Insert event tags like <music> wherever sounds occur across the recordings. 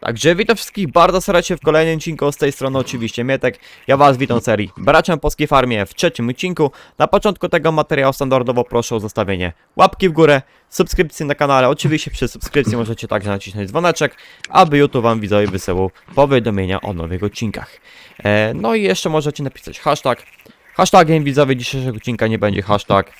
Także witam wszystkich bardzo serdecznie w kolejnym odcinku z tej strony oczywiście Mietek. Ja was witam serii Bracia Polskiej Farmie w trzecim odcinku. Na początku tego materiału standardowo proszę o zostawienie łapki w górę, subskrypcji na kanale. Oczywiście przy subskrypcji możecie także nacisnąć dzwoneczek, aby YouTube wam widzowie wysyłał powiadomienia o nowych odcinkach. E, no i jeszcze możecie napisać hashtag. Hashtagiem widzowie dzisiejszego odcinka nie będzie hashtag.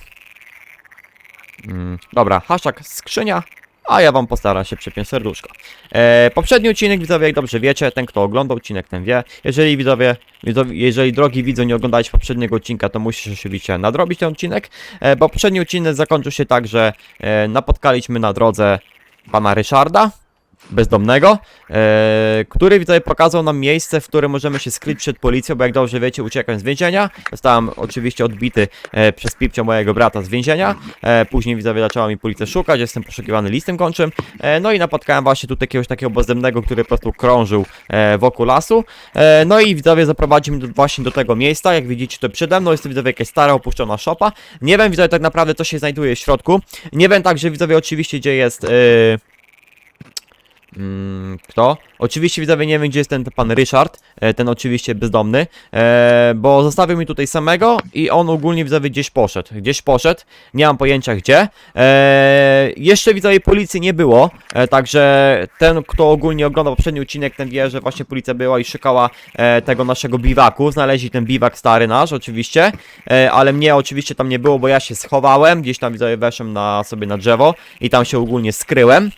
Mm, dobra, hashtag skrzynia, a ja wam postaram się przypiąć serduszko. E, poprzedni odcinek, widzowie, jak dobrze wiecie, ten kto oglądał odcinek, ten wie. Jeżeli widzowie, widzowie jeżeli drogi widzu nie oglądałeś poprzedniego odcinka, to musisz oczywiście nadrobić ten odcinek, e, bo poprzedni odcinek zakończył się tak, że e, napotkaliśmy na drodze pana Ryszarda, bezdomnego, e, który widzowie pokazał nam miejsce, w którym możemy się skryć przed policją, bo jak dobrze wiecie, uciekłem z więzienia. Zostałem oczywiście odbity e, przez pipcia mojego brata z więzienia. E, później widzowie zaczęła mi policja szukać, jestem poszukiwany listem kończym. E, no i napotkałem właśnie tu jakiegoś takiego bezdomnego, który po prostu krążył e, wokół lasu. E, no i widzowie zaprowadził mnie do, właśnie do tego miejsca. Jak widzicie, to przede mną jest to widzowie jakaś stara opuszczona szopa. Nie wiem widzowie tak naprawdę co się znajduje w środku. Nie wiem także widzowie oczywiście gdzie jest... E, kto? Oczywiście widzowie nie wiem gdzie jest ten pan Ryszard, e, ten oczywiście bezdomny, e, bo zostawił mi tutaj samego i on ogólnie widzowie gdzieś poszedł, gdzieś poszedł, nie mam pojęcia gdzie. E, jeszcze widzowie policji nie było, także ten kto ogólnie oglądał poprzedni odcinek, ten wie, że właśnie policja była i szukała tego naszego biwaku, znaleźli ten biwak stary nasz oczywiście, ale mnie oczywiście tam nie było, bo ja się schowałem, gdzieś tam widzowie weszłem na sobie na drzewo i tam się ogólnie skryłem.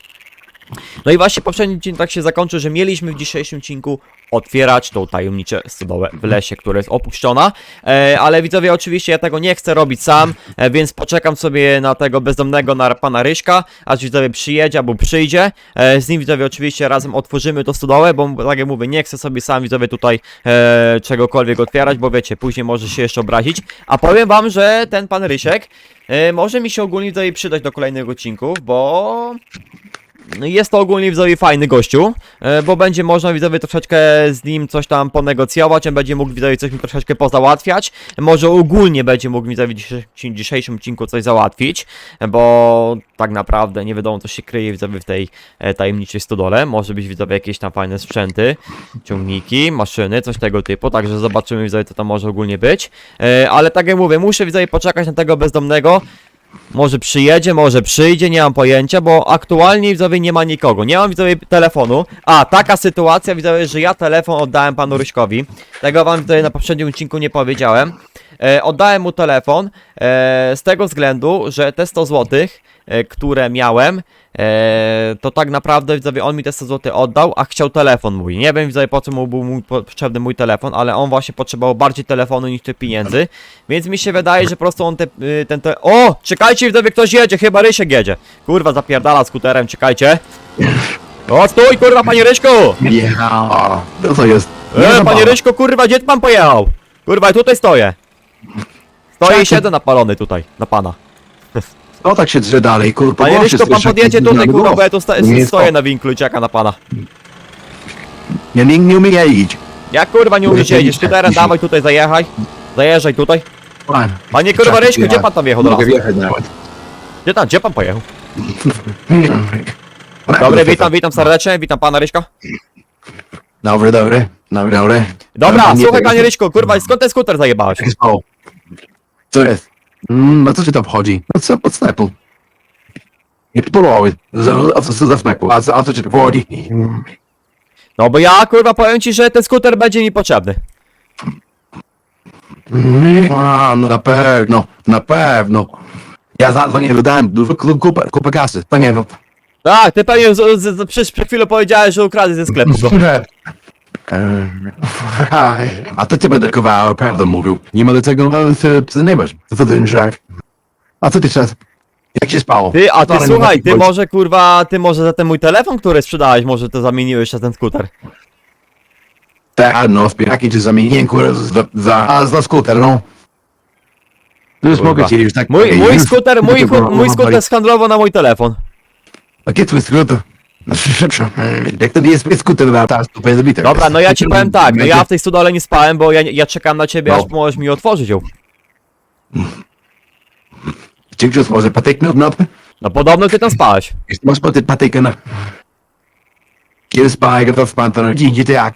No i właśnie poprzedni odcinek tak się zakończył, że mieliśmy w dzisiejszym odcinku otwierać tą tajemniczą stodołę w lesie, która jest opuszczona, e, ale widzowie oczywiście ja tego nie chcę robić sam, e, więc poczekam sobie na tego bezdomnego, na pana Ryśka, aż widzowie przyjedzie albo przyjdzie, e, z nim widzowie oczywiście razem otworzymy tą stodołę, bo tak jak mówię, nie chcę sobie sam widzowie tutaj e, czegokolwiek otwierać, bo wiecie, później może się jeszcze obrazić, a powiem wam, że ten pan Rysiek e, może mi się ogólnie tutaj przydać do kolejnych odcinków, bo jest to ogólnie widzowie fajny gościu, e, bo będzie można widzowie troszeczkę z nim coś tam ponegocjować, on będzie mógł widzowie coś mi troszeczkę pozałatwiać, może ogólnie będzie mógł widzowie w dzisiejszym, odcinku coś załatwić, bo tak naprawdę nie wiadomo co się kryje widzowie w tej e, tajemniczej stodole, może być widzowie jakieś tam fajne sprzęty, ciągniki, maszyny, coś tego typu, także zobaczymy widzowie co tam może ogólnie być, e, ale tak jak mówię, muszę widzowie poczekać na tego bezdomnego, może przyjedzie, może przyjdzie, nie mam pojęcia, bo aktualnie widzowie nie ma nikogo. Nie mam widzowie telefonu. A, taka sytuacja widzowie, że ja telefon oddałem panu Ryśkowi. Tego wam tutaj na poprzednim odcinku nie powiedziałem. E, oddałem mu telefon e, z tego względu, że te 100 zł, e, które miałem, e, to tak naprawdę widzowie on mi te 100 zł oddał, a chciał telefon mój. Nie wiem widzowie po co mu był mój, potrzebny mój telefon, ale on właśnie potrzebował bardziej telefonu niż tych pieniędzy. Więc mi się wydaje, że po prostu on te, y, ten te... O! Czekajcie widzowie, ktoś jedzie, chyba Rysiek jedzie. Kurwa, zapierdala skuterem, czekajcie. O, stój, kurwa, panie Ryśku! Ja, to co jest? E, panie Ryśku, kurwa, gdzie pan pojechał? Kurwa, tutaj stoję. Stoję i siedzę napalony tutaj, na pana. No tak się drze dalej, kurwa. Panie wszyscy pan podjedzie tutaj, kurwa, bo ja tu Nie stoję to. na winklu i czeka na pana. Ja nikt nie umie jeździć. Jak kurwa nie umiesz Kurde, jeździć, dzisiaj- skuterem dzisiaj- dawaj tutaj, zajechaj. Zajeżdżaj tutaj. Pan. Panie kurwa Ryśku, gdzie pan tam jechał do Mogę lasu? wjechać nawet. Gdzie tam, gdzie pan pojechał? <laughs> Dobry, witam, witam serdecznie, witam pana Ryśka. Dobry, dobry. Dobry, dobry. Dobra, Nie słuchaj panie Ryśku, kurwa, skąd ten skuter zajebałeś? co jest? Mm, no co ci to wchodzi? No co pod sklepu? Nie polowy. A co co za sklepu? A co, a co ci to wchodzi? No bo ja kurwa powiem ci, że ten skuter będzie mi potrzebny. A, no na pewno, na pewno. Ja za to nie wydałem dużo kupę, kupę kasy. To nie wiem. Tak, ty pewnie z, z, z, przecież przed chwilą powiedziałeś, że ukradłeś ze sklepu go. Ehm, A to cię będę kował, prawdę mówił. Nie ma do tego zaniebać. To co ten żart? A co ty teraz? Jak się spało? Ty, a ty Ale nie słuchaj, ty może kurwa, ty może za ten mój telefon, który sprzedałeś, może to zamieniłeś na ten skuter. Tak, no, spieraki czy zamieniłem kurę za, za, za skuter, no. No już Kurwa. mogę ci już tak Mój, powiedzieć, mój już- skuter, mój, mój skuter skandlował na mój telefon. A kiedy twój skuter? No, szybsze. Jak to jest jest skuter na teraz, to powinien być. Dobra, no ja ci powiem tak, no ja w tej studole nie spałem, bo ja, ja czekam na ciebie, No. aż możesz mi otworzyć ją. Czy już może patyk na na No podobno ty tam spałeś. Masz patyk patykę na... Kiedy spaj, to span, to idzie tak.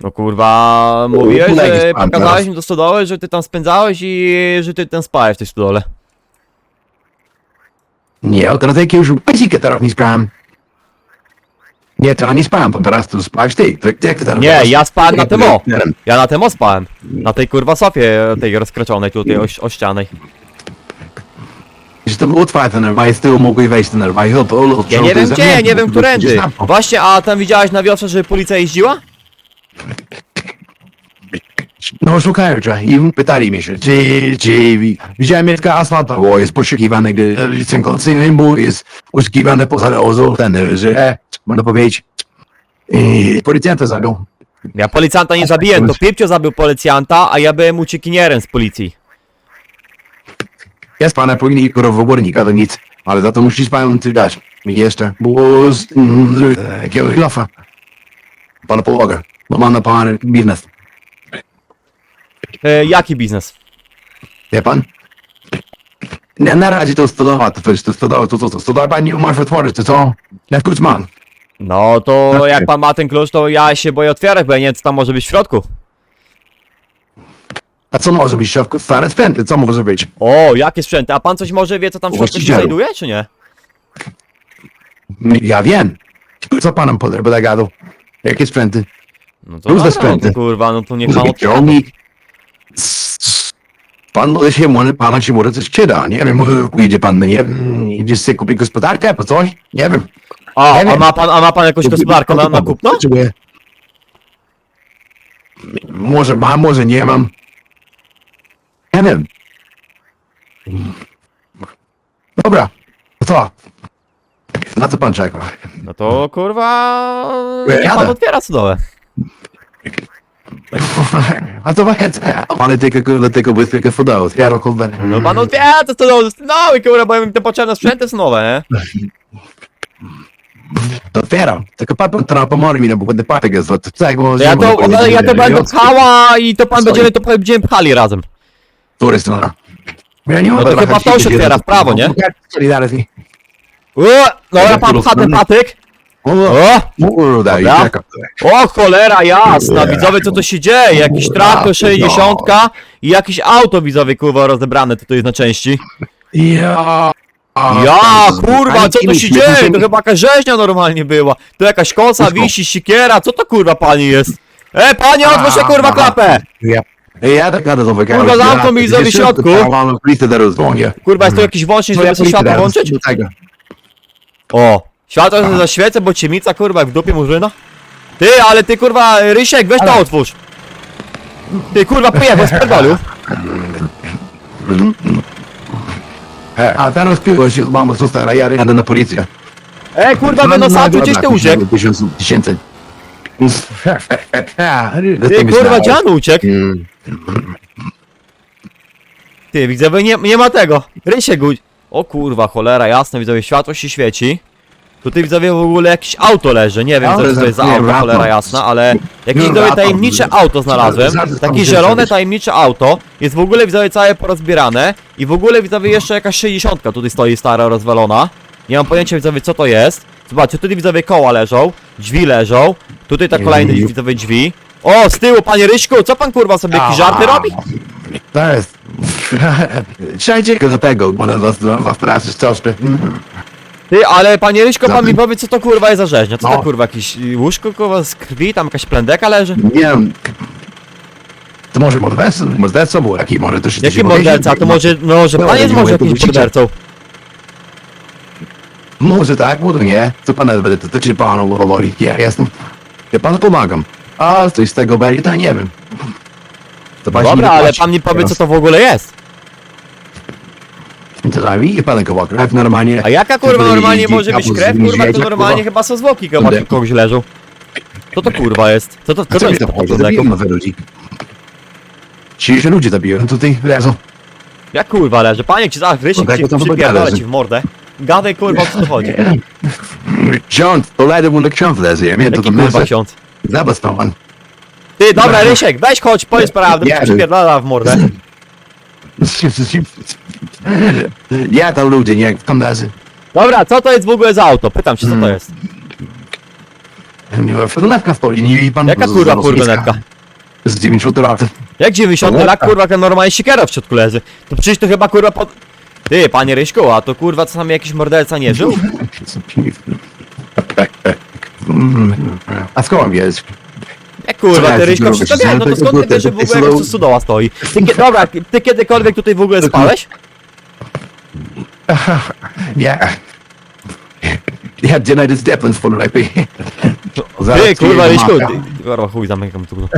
No kurwa, mówiłeś, że spałem pokazałeś teraz. mi do stodoły, że ty tam spędzałeś i że ty tam spałeś w tej stodole. Nie, teraz jak już pajsika teraz nie spałem. Nie, teraz nie spałem, bo teraz tu spałeś ty. Tak, jak ty teraz? Nie, ja spałem na. Nie, Ja na temo spałem. Na tej kurwa sofie, tej rozkraczonej tutaj oś, ościanej. Że to było otwarte, normalnie z tyłu mogłeś wejść normalnie. Hop, o, o, Ja o, nie wiem gdzie, nie wiem którędy. Właśnie, a tam widziałeś na wiotrze, że policja jeździła? No szukają cię i pytali mnie się, czy, czy widziałem Mietka Asfalta, bo jest poszukiwany, gdy licencyjny mu jest poszukiwany poza dozą, ten, że, e, można powiedzieć, i policjanta zabił. Ja policjanta nie zabiłem, to Pipcio zabił policjanta, a ja byłem uciekinierem z policji. Jest pana powinien kurwa obornika, to nic, ale za to musisz pan ty dać mi jeszcze, bo z mm, z jakiegoś lofa. Pana pomaga, bo mam na pan biznes, E, jaki biznes? wie pan? Nie, na razie to stodowa, to przecież to stodowa, to co, to stodowa pan nie umarł otworzyć, to co? Jak Kucman. No to Okej. jak pan ma ten klucz, to ja się boję otwierać, bo ja nie wiem co tam może być w środku. A co może być w środku? Stare spęty, co może być? O, jakie sprzęty, a pan coś może wie co tam w środku się Właścicielu. znajduje, czy nie? Ja wiem. Co panem będę gadał? Jakie sprzęty? No to Różne dobra, no to sprzęty. kurwa, no to niech pan otwiera. Ciągnik. Pan może się, może, pana się może coś przyda, nie wiem, może pójdzie pan, nie wiem, idzie sobie kupić gospodarkę, po coś? Nie wiem. A, Nie a wiem. ma pan, a ma pan jakąś gospodarkę na, na kupno? Potrzebuję. Może mam, może nie mam. Nie wiem. Dobra, to co? Na co pan czeka? No to kurwa, Ja pan jadę. otwiera cudowę. <laughs> A to właśnie, ale tylko, kurde, tylko błyskakę fodało, ja rokowe. No pan otwiera to cudowę, no i kurwa, bo te potrzebne sprzęty są nowe, nie? Otwieram, tylko pan teraz pomoże mi, no bo będę patek jest, to tak. To ja to, ja to będę pchała i to pan będziemy, to będziemy pchali razem. Której strona? Ja nie No to chyba to się otwiera w prawo, nie? O, no ja pan pcha ten patyk. O, O, Kurde, i Dobra. czekam. o cholera jasna, widzowie co to się dzieje? Jakiś traktor 60 i jakieś auto widzowie kurwa rozebrane tutaj jest na części. Ja... Ja, kurwa, co to się dzieje? To chyba jakaś rzeźnia normalnie była. To jakaś kosa, wisi, sikiera, co to kurwa pani jest? E, panie, otwórz się kurwa klapę! Ja, ja tak jadę do wykazu. Kurwa, zamknął mi za środku. Mam listę. Kurwa, jest tu jakiś włącznik, żeby sobie światło włączyć? O, światło sobie zaświecę, bo ciemnica kurwa jak w dupie murzyna. Ty, ale ty kurwa, Rysiek, weź to otwórz. Ty kurwa, pijak, bo spierdolił. A teraz piłeś, mamo, co stara, ja jadę na policję. E, kurwa, wynosacu, gdzieś ty uciekł. Tysiąc, tysięcy. Ty kurwa, dzianu uciekł. Mm. Ty, widzowie, nie, nie ma tego. Rysiek. O kurwa, cholera, jasne, widzowie, światło się świeci. Tutaj widzowie w ogóle jakieś auto leży, nie wiem co to jest za auto, cholera jasna, ale jakieś widzowie tajemnicze auto znalazłem. Takie zielone tajemnicze auto. Jest w ogóle widzowie całe porozbierane. I w ogóle widzowie jeszcze jakaś 60 tutaj stoi stara rozwalona. Nie mam pojęcia widzowie co to jest. Zobaczcie, tutaj widzowie koła leżą, drzwi leżą. Tutaj te kolejne widzowie drzwi. O, z tyłu panie Ryśku, co pan kurwa sobie jakieś żarty robi? To jest... <laughs> Trzecie do tego, bo na was, was teraz troszkę. Ty, ale panie Ryśko, pan mi powie co to kurwa jest za rzeźnia? Co to No. kurwa, jakieś łóżko kurwa z krwi, tam jakaś plendeka leży? Nie wiem. To może morderca, morderca był jaki, może to się Jaki się morderca? A to może, no, że No, pan ale jest nie może mówię, to jakimś mordercą. Może tak, może nie. Co pan będę, to, to czy panu powoli, ja jestem. Ja panu pomagam. A coś z tego będzie, to nie wiem. To pan się Dobra, nie ale pan mi powie co to w ogóle jest. To zawi i pan koło krew normalnie. A jaka kurwa normalnie może być krew? Kurwa, to normalnie chyba są zwłoki chyba Będę- kogoś leżą. Co to kurwa jest? Co to, co to jest to to? Zabiją nowe ludzi. Ci się ludzie zabiją, tutaj leżą. Jak kurwa leży? Panie, ci tak, ci to tam przypierdolę ci w mordę. Gadaj kurwa o co tu chodzi. Ksiądz, to ledy mu na ksiądz leży, ja wiem, to Jaki to kurwa myślę. ksiądz? Zabastał pan. Ty, dobra Rysiek, weź chodź, powiedz prawdę, Nie, bo ci przypierdala w mordę. <laughs> Ja tam ludzie, nie, tam leży. Dobra, co to jest w ogóle za auto? Pytam się co to Mm. jest. Furgonetka stoi i pan... Jaka kurwa furgonetka? Z 90 lat. Jak 90 lat, kurwa, jak normalnie siekiera w środku leży. To przecież to chyba kurwa pod... Ty, panie Ryśku, a to kurwa czasami jakiś morderca nie żył? A skąd jest? Jak kurwa, ty Ryśko, wszystko wiem, no to skąd ty wiesz, że w ogóle tu sudoła stoi? Ty, dobra, ty kiedykolwiek tutaj w ogóle spałeś? Yeah. Yeah, dinner is Devlin's full lepiej. Ty, kurwa, Ryśku, ty, kurwa, chuj, zamykam tu.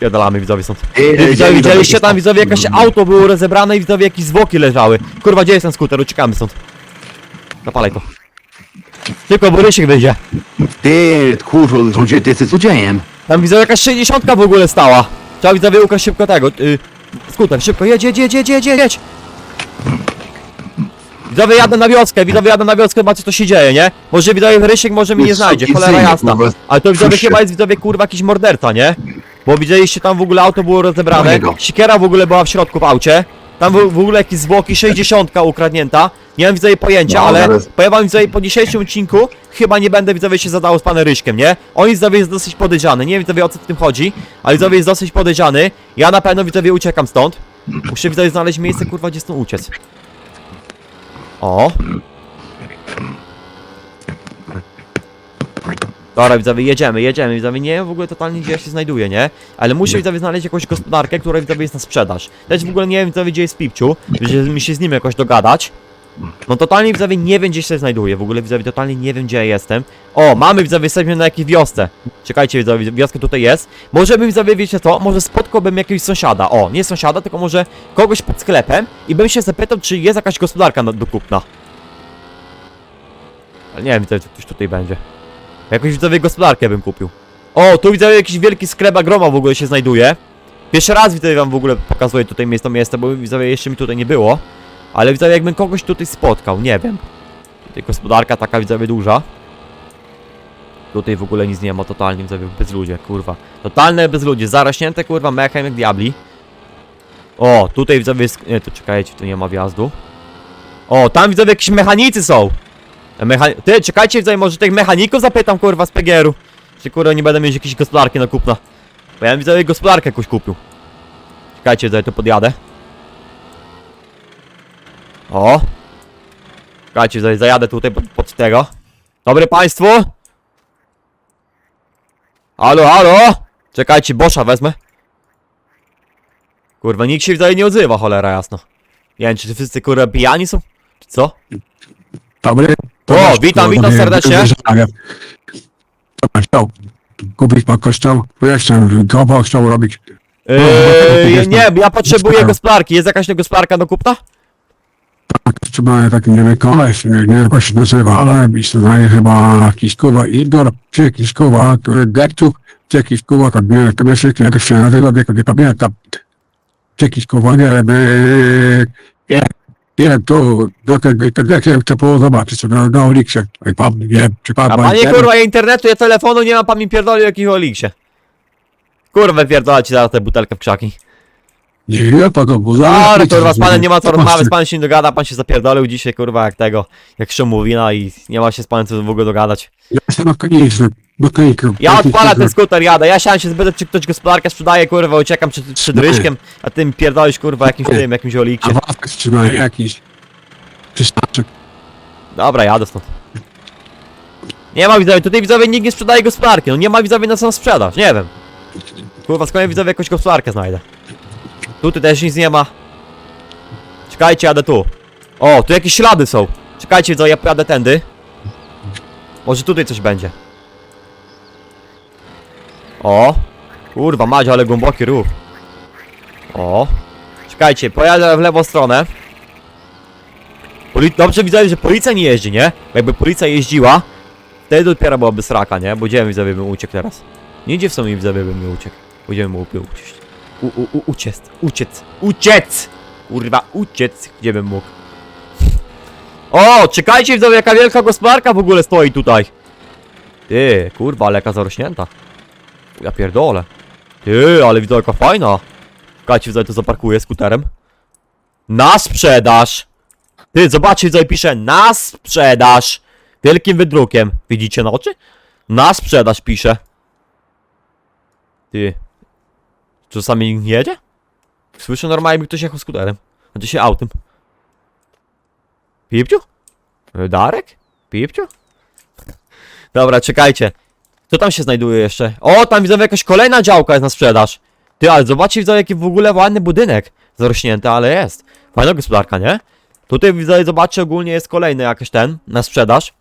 Pierdalamy widzowie stąd. Ty, widzowie, widzieliście tam widzowie jakieś auto było rozebrane i widzowie jakieś zwłoki leżały. Kurwa, gdzie jest ten skuter? Uciekamy stąd. Zapalaj to. Tylko bo Rysiek wyjdzie. Ty, kurwa, ludzie, ty jesteś złodziejem. Tam widzowie jakaś 60 w ogóle stała. Trzeba widzowie ukraść szybko tego. Y, skuter, szybko, jedź, jedź, jedź, jedź, jedź, jedź. Widzowie jadę na wioskę, widzowie jadę na wioskę, zobaczcie co się dzieje, nie? Może widzowie Rysiek może mnie nie znajdzie, cholera jasna. Ale to widzowie chyba jest widzowie kurwa jakiś morderca, nie? Bo widzieliście tam w ogóle auto było rozebrane, Mojego. siekiera w ogóle była w środku w aucie. Tam w, w ogóle jakieś zwłoki, 60 ukradnięta. Nie mam widzowie pojęcia, No, ale zaraz. powiem wam widzowie po dzisiejszym odcinku chyba nie będę widzowie się zadało z panem Ryśkiem, nie? On widzowie jest dosyć podejrzany, nie wiem widzowie o co w tym chodzi, ale widzowie jest dosyć podejrzany. Ja na pewno widzowie uciekam stąd. Muszę widzowie znaleźć miejsce kurwa gdzie stąd uciec. O. Dobra, widzowie, jedziemy, jedziemy, widzowie, nie wiem w ogóle totalnie gdzie ja się znajduję, nie? Ale muszę, widzowie, znaleźć jakąś gospodarkę, która, widzowie, jest na sprzedaż. Też w ogóle nie wiem, widzowie, gdzie jest Pipciu, żeby mi się z nim jakoś dogadać. No totalnie, widzowie, nie wiem, gdzie się znajduję, w ogóle, widzowie, totalnie nie wiem, gdzie ja jestem. O, mamy, widzowie, jesteśmy na jakiej wiosce. Czekajcie, widzowie, wioska tutaj jest. Może bym, widzowie, wiecie co, może spotkałbym jakiegoś sąsiada, o, nie sąsiada, tylko może kogoś pod sklepem i bym się zapytał, czy jest jakaś gospodarka do kupna. Ale nie wiem, widzowie, czy ktoś tutaj będzie. Jakąś widzowie gospodarkę bym kupił. O, tu widzę jakiś wielki sklep agroma w ogóle się znajduje. Pierwszy raz widzę wam w ogóle pokazuję tutaj miejsce, miejsce, bo widzowie jeszcze mi tutaj nie było. Ale widzowie jakbym kogoś tutaj spotkał, nie wiem. Tutaj gospodarka taka widzowie duża. Tutaj w ogóle nic nie ma, totalnie widzowie bezludzie, kurwa. Totalne bezludzie, zarośnięte kurwa mechem jak diabli. O, tutaj jest... Nie, tu czekajcie, tu nie ma wjazdu. O, tam widzowie jakieś mechanicy są. Mechani Ty, czekajcie, widzowie, może tych mechaników zapytam, kurwa, z PGR-u. Czy kurwa nie będę mieć jakiejś gospodarki na kupna. Bo ja bym widzowie gospodarkę jakąś kupił. Czekajcie, widzowie, tu podjadę. O. Czekajcie, widzowie, zajadę tutaj pod, pod tego. Dobry państwu. Halo, halo. Czekajcie, Boscha wezmę. Kurwa, nikt się widzowie nie odzywa, cholera jasno. Nie wiem, czy wszyscy kurwa pijani są? Czy co? Dobry. O, witam, witam serdecznie. Chciał? Kupić pan kościoł? To pan chciał robić. Yy, nie, ja potrzebuję gospodarki. Jest jakaś gospodarka do kupna? Trzeba taki, nie wiem, koleś, nie wiem jak się nazywa, ale mi się zdaje chyba jakiś kurwa Igor, czy jakiś kurwa, który Gerczuk, czy jakiś kurwa, tak nie to wiesz, jak się nazywa, jak nie pamiętam. Czy jakiś kurwa, nie wiem, eee, nie, nie, to, do tego, to jak chcę było zobaczyć, na, na Oliksie, pan, nie wiem, czy pan A ma panie internet? kurwa, ja internetu, ja telefonu nie mam, pan mi pierdoli o jakich oliksie. Kurwa, pierdolę ci zaraz tę butelkę w krzaki. Nie, pan było Ale kurwa, z panem nie ma co rozmawiać, pan się nie dogada, pan się zapierdolił dzisiaj, kurwa, jak tego, jak Szymówina i nie ma się z panem co w ogóle dogadać. Ja jestem mechaniczny, mechanikiem. Ja odpalę ten skuter, jadę, ja chciałem się spytać, czy ktoś gospodarkę sprzedaje, kurwa, uciekam przed, przed ryśkiem, a ty mi pierdolisz, kurwa, jakimś tym, jakimś oliksie. A wafek trzyma jakiś. Przystaczek. Dobra, jadę stąd. Nie ma widzowie, tutaj widzowie nikt nie sprzedaje gospodarki, no nie ma widzowie na co sprzedaż, nie wiem. Kurwa, skąd ja widzowie jakąś gospodarkę znajdę? Tutaj też nic nie ma. Czekajcie, jadę tu. O, tu jakieś ślady są. Czekajcie, widzowie, ja pojadę tędy. Może tutaj coś będzie. O. Kurwa, Madzia, ale głęboki rów. O. Czekajcie, pojadę w lewą stronę. Poli Dobrze widzę, że policja nie jeździ, nie? Jakby policja jeździła, wtedy dopiero byłaby sraka, nie? Bo gdzie mi widzowie bym uciekł teraz? Nie gdzie w sumie widzowie bym nie uciekł. Będziemy mu uciec. U, u, u, uciec, uciec, uciec! Kurwa, uciec, gdzie bym mógł. O, czekajcie widzowie, jaka wielka gospodarka w ogóle stoi tutaj. Ty, kurwa, ale jaka zarośnięta. Ja pierdolę. Ty, ale widzę jaka fajna. Czekajcie, widzowie, to zaparkuję skuterem. Na sprzedaż! Ty, zobaczcie, co pisze, na sprzedaż! Wielkim wydrukiem. Widzicie na oczy? Na sprzedaż pisze. Ty. Czasami nikt nie jedzie? Słyszę normalnie, by ktoś jechał skuterem. Znaczy się autem. Pipciu? Darek? Pipciu? Dobra, czekajcie. Co tam się znajduje jeszcze? O, tam widzę jakaś kolejna działka jest na sprzedaż. Ty, ale zobaczcie, widzę jaki w ogóle ładny budynek. Zarośnięty, ale jest. Fajna gospodarka, nie? Tutaj widzę, zobaczcie, ogólnie jest kolejny jakiś ten na sprzedaż.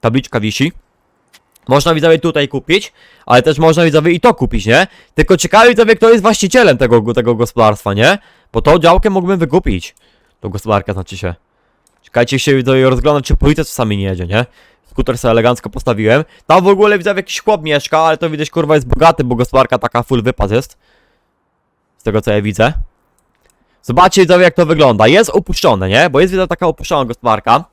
Tabliczka wisi. Można widzowie tutaj kupić, ale też można widzowie i to kupić, nie? Tylko ciekawe widzowie, kto jest właścicielem tego, tego gospodarstwa, nie? Bo tą działkę mógłbym wykupić. Tą gospodarkę znaczy się. Czekajcie się widzowie rozglądać, czy policja czasami nie jedzie, nie? Skuter sobie elegancko postawiłem. Tam w ogóle widzę jakiś chłop mieszka, ale to widać kurwa jest bogaty, bo gospodarka taka full wypas jest. Z tego co ja widzę. Zobaczcie widzowie jak to wygląda. Jest opuszczone, nie? Bo jest widzę taka opuszczona gospodarka.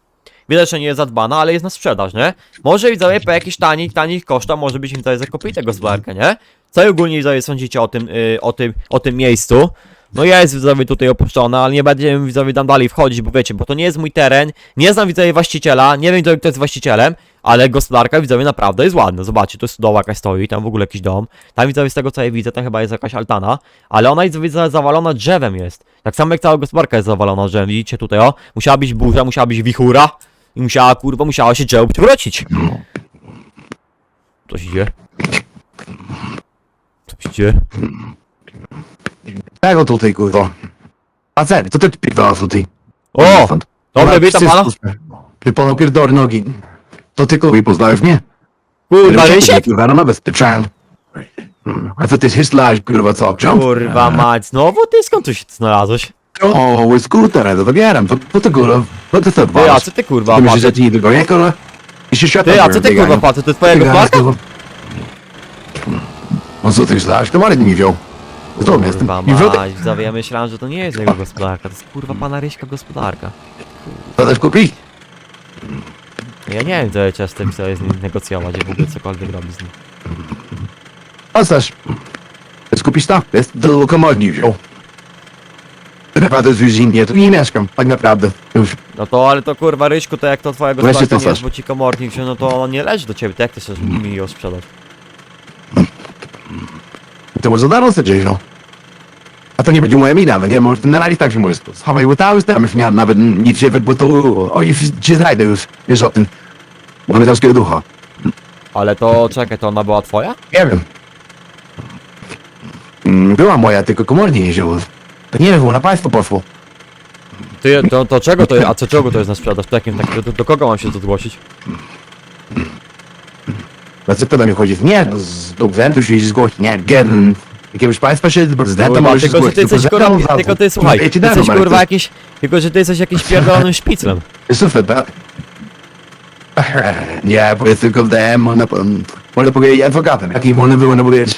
Widać, że nie jest zadbana, ale jest na sprzedaż, nie? Może widzowie po jakichś tanich, tanich kosztach może byśmy tutaj zakupili tę gospodarkę, nie? Co ogólnie widzowie sądzicie o tym, yy, o tym, o tym miejscu? No jest widzowie tutaj opuszczona, ale nie będziemy widzowie tam dalej wchodzić, bo wiecie, bo to nie jest mój teren, nie znam widzowie właściciela, nie wiem widzowie, kto jest właścicielem, ale gospodarka widzowie naprawdę jest ładna. Zobaczcie, to jest doła jakaś stoi, tam w ogóle jakiś dom. Tam widzowie z tego co ja widzę, to chyba jest jakaś altana, ale ona jest widzę zawalona drzewem jest. Tak samo jak cała gospodarka jest zawalona drzewem, widzicie tutaj o, musiała być burza, musiała być wichura i musiała kurwa, musiała się drzewo przewrócić. Co się dzieje? Co się dzieje? Czego tutaj, kurwa? A ceny, co ty pierdolasz tutaj? O! Dobra, witam pana. Ty panu pierdoli nogi. To ty kurwa poznałeś mnie? Kurwa, Rysiek? Kurwa, no zabezpieczałem. A co ty hyslaś, kurwa, co? Kurwa mać, znowu ty skąd tu się znalazłeś? O, skuter, to dobieram. To, to ty kurwa, to ty co Ty, a co ty kurwa Ty myślisz, że patrzę? ci nie wygoję, kurwa? I się światło Ty, a co ty kurwa patrzę? To jest twoja gospodarka? No co ty myślałeś? To Marek mi wziął. Zdrowy jestem. Kurwa I wrotek. mać, widzowie, ja myślałem, że to nie jest jego gospodarka, to jest kurwa pana Ryśka gospodarka. To też kupić? Ja nie wiem, co ja cię z tym sobie z nim negocjować, i w ogóle cokolwiek robić z nim. A. Chcesz kupić to? Jest do lokomodni wziął. Naprawdę z zimnie, tu nie mieszkam, tak naprawdę. Już. No to, ale to kurwa Ryśku, to jak to twoja Weźcie gospodarka to nie jest, bo ci komornik wziął, no to on nie leży do ciebie, to jak ty chcesz mi ją sprzedać? To może za darmo sobie no. A to nie będzie moja mina, nie? Może na razie tak się może schowaj łytały, tam już nie nawet nic nie bo to o już cię znajdę już, wiesz o tym. Mamy tamskiego ducha. Ale to, czekaj, to ona była twoja? Nie wiem. Mm, Była moja, tylko komornie nie. To nie wiem, było na państwo poszło. Ty, to, to czego to jest, a co czego to jest na sprzedaż? To jakim, tak, do, do kogo mam się tu zgłosić? Co pyta mi chodzi? Nie, no, z prezydentu się zgłosi, nie, gen. Jakiegoś państwa się z prezydentem Kurwa, możesz tylko, że ty zgłosić. jesteś do kurwa, prezydenta tylko za ty to. słuchaj, Ja ci ty dam, jesteś Marek, kurwa to jakiś, tylko że ty jesteś jakimś pierdolonym szpiclem. Jest super, tak? Nie, bo jest tylko w DM, można, można powiedzieć adwokatem. Jaki można było powiedzieć?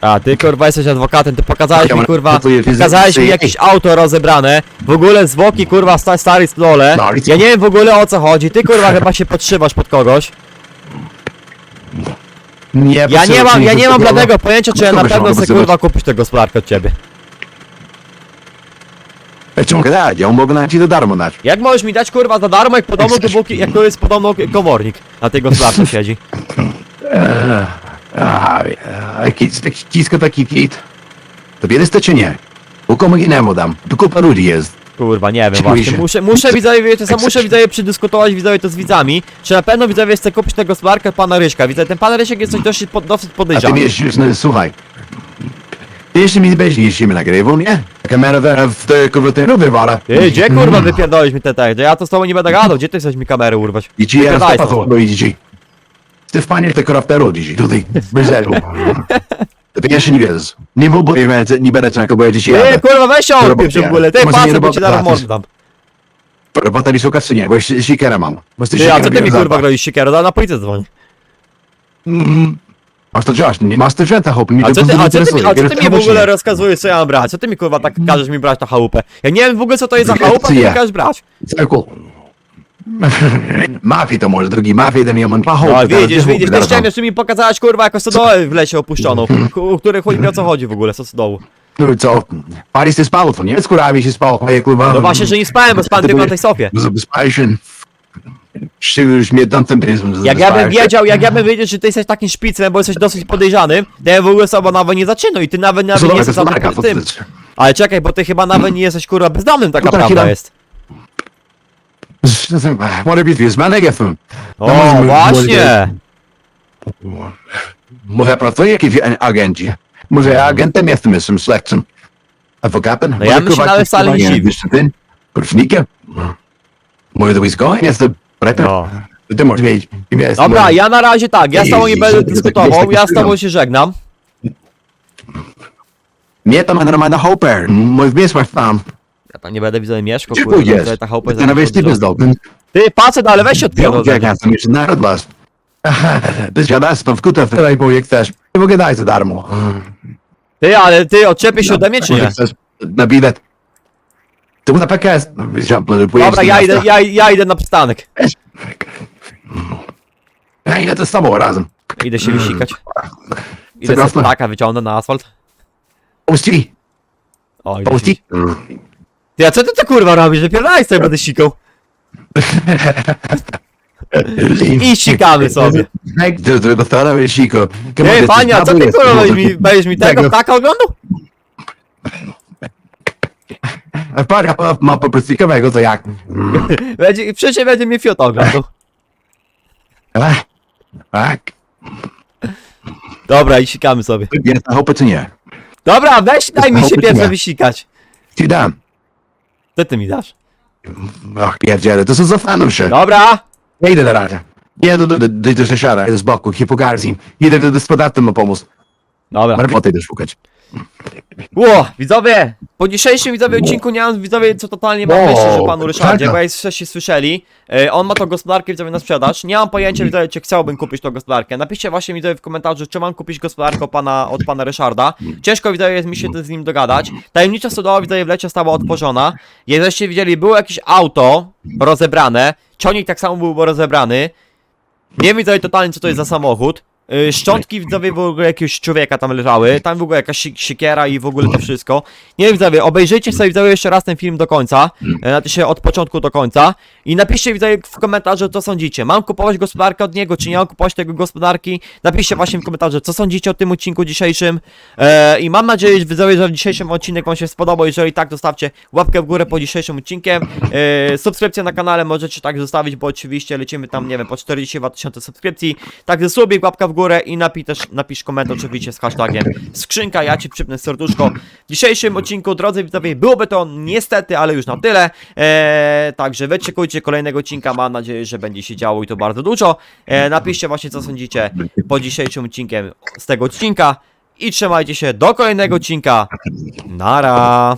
A ty kurwa jesteś adwokatem, ty pokazałeś mi kurwa, pokazałeś mi jakieś auto rozebrane, w ogóle zwłoki kurwa sta- stary stole, No, ja nie wiem w ogóle o co chodzi, ty kurwa <laughs> chyba się podszywasz pod kogoś, Nie, ja nie mam, ja nie mam żadnego. bladego pojęcia czy ja na Kogo się pewno chcę kurwa kupić tę gospodarkę od ciebie. Ja ci mogę dać, ja mogę nawet ci do darmo dać. Jak możesz mi dać kurwa za darmo jak podobno jak to jest podobno komornik na tej gospodarce siedzi. <laughs> <laughs> A, jakiś taki cisko taki kit. To bierzesz to czy nie? Bo komu innemu dam. Tu kupa ludzi jest. Kurwa, nie wiem właśnie, się. muszę, muszę widzowie, wiecie co, muszę widzowie przedyskutować widzowie to z widzami, czy na pewno widzowie chce kupić tę gospodarkę od pana Ryśka, widzę, ten pan Rysiek jest coś dosyć, pod- dosyć A ty podejrzany. już, no, słuchaj. Ty jeszcze mi będziesz mnie nagrywał, nie? Kamera w, te kurwaty wywala. Ty, gdzie kurwa wypierdolisz mi te te, ja to z tobą nie będę gadał, gdzie ty chcesz mi kamerę urwać? I ci ja Wypierdalaj stąd do idzie. Ty w panie te krafteru dzisiaj, tutaj, bez zero. Ty jeszcze nie wiesz. Nie był, bo nie będę, czekał, bo ja Ty, jadę. kurwa, weź się Robota, odpieprz w ogóle, ty, patrz, bo ci zaraz gratis. mordę dam. Robota mi szukasz czy nie? Bo sikera mam. Bo ty Ty, a co ty mi kurwa grozisz siekierą, da na policję dzwoń. Masz to działać, nie masz to wzięta, hop. mi A to co ty, a co ty, a co ty mi w ogóle rozkazujesz, co ja mam brać? Co ty mi kurwa tak każesz mi brać na chałupę? Ja nie wiem w ogóle co to jest za chałupa, ty mi każesz brać. Cyrku. <laughs> Mafii to może, drugi mafii, mam dwa hopy. No widzisz, widzisz, ty zaraz ściągniesz, ty mi pokazałeś kurwa jako stodołę w lesie opuszczoną, <laughs> u której chuj wie o co chodzi w ogóle, co stodołu. No i co? Paris się spało, to nie? Z kurami się spało, a jak kurwa. No właśnie, że nie spałem, bo spałem tylko na tej sofie. Spałeś się. Czy już mnie tam tym Jak ja bym wiedział, jak ja bym wiedział, że ty jesteś takim szpicem, bo jesteś dosyć podejrzanym, to ja w ogóle sobie nawet nie zaczynał i ty nawet, nawet nie jesteś żadnym tym. Ale czekaj, bo ty chyba nawet nie jesteś kurwa bezdomnym, taka No tak, prawda jest. Może być wizmanek jestem. O, właśnie! Może pracuję jakiś agencie. Może agentem jestem, jestem śledczym. Adwokatem. No ja nawet wcale nie dziwił. Porucznikiem. Może to wojskowy jestem. Prawda? No. Ty możesz wiedzieć. Dobra, ja na razie tak, ja z tobą nie będę dyskutował, ja z tobą się żegnam. Mnie tam normalna hopper. Mój wysłać tam. Ja tam nie będę widział mieszkał, Gdzie pójdziesz? ta chałupa jest Ty na za wyjście duża. bezdomny. Ty, no ale weź się Ja odpierdol. ja sam jeszcze naród was. <laughs> Ty siadasz tam w kutę, bo jak chcesz. Nie mogę dać za darmo. Ty, ale ty, odczepisz się ode mnie, czy Może nie? chcesz Na bilet. Ty mu na PKS. Dobra, ja idę, ja, ja idę na przystanek. Ja idę to z tobą razem. Idę się wysikać. Idę sobie na- taka wyciągnę na asfalt. Puści. O, idę się... Puści. Ty, a co ty to kurwa robisz? Wypierdalaj sobie, będę sikał. <laughs> I sikamy sobie. To dostałem siko. Ty, panie, a co ty kurwa będziesz mi, będziesz mi tego Tego. ptaka oglądał? Parka ma po prostu ciekawego, to jak? <laughs> Będzie, przecież będzie mnie fiota oglądał. Ech, Tak. Dobra, i sikamy sobie. Jest na hopę czy nie? Dobra, weź daj mi się pierwsze wysikać. Ci dam. Co ty mi dasz? Och, pierdziele, to są zastanów się. Dobra! Ja idę na razie. Jedę do, do, do, do Szeszara, z boku, hipogarzim. Idę do gospodarstwa mu pomóc. Dobra. Ma roboty idę szukać. Ło, widzowie! Po dzisiejszym widzowie odcinku nie mam widzowie co totalnie mam Wow, myśli, że panu Ryszardzie, bo jak wcześniej słyszeli, e, on ma tą gospodarkę widzowie na sprzedaż. Nie mam pojęcia widzowie, czy chciałbym kupić tą gospodarkę. Napiszcie właśnie widzowie w komentarzu, czy mam kupić gospodarkę od pana, od pana Ryszarda. Ciężko widzowie jest mi się z nim dogadać. Tajemnicza stodoła widzowie w lecie została otworzona. Jakbyście widzieli, było jakieś auto rozebrane, ciągnik tak samo był rozebrany. Nie wiem widzowie totalnie co to jest za samochód. Yy, Szczątki widzowie w ogóle jakiegoś człowieka tam leżały, tam w ogóle jakaś si- siekiera i w ogóle to wszystko. Nie wiem widzowie, obejrzyjcie sobie widzowie jeszcze raz ten film do końca, e, znaczy się od początku do końca i napiszcie widzowie w komentarzu co sądzicie. Mam kupować gospodarkę od niego, czy nie mam kupować tego gospodarki? Napiszcie właśnie w komentarzu co sądzicie o tym odcinku dzisiejszym e, i mam nadzieję że widzowie, że dzisiejszy odcinek wam się spodobał. Jeżeli tak, zostawcie łapkę w górę po dzisiejszym odcinkiem. E, subskrypcję na kanale możecie tak zostawić, bo oczywiście lecimy tam, nie wiem, po 42 tysiące subskrypcji. Także subik, łapka w górę i napisz, też, napisz komentarz oczywiście z hashtagiem skrzynka, ja ci przypnę serduszko. W dzisiejszym odcinku, drodzy widzowie, byłoby to niestety, ale już na tyle. E, także wyczekujcie kolejnego odcinka, mam nadzieję, że będzie się działo i to bardzo dużo. E, napiszcie właśnie co sądzicie po dzisiejszym odcinkiem z tego odcinka i trzymajcie się do kolejnego odcinka. Nara!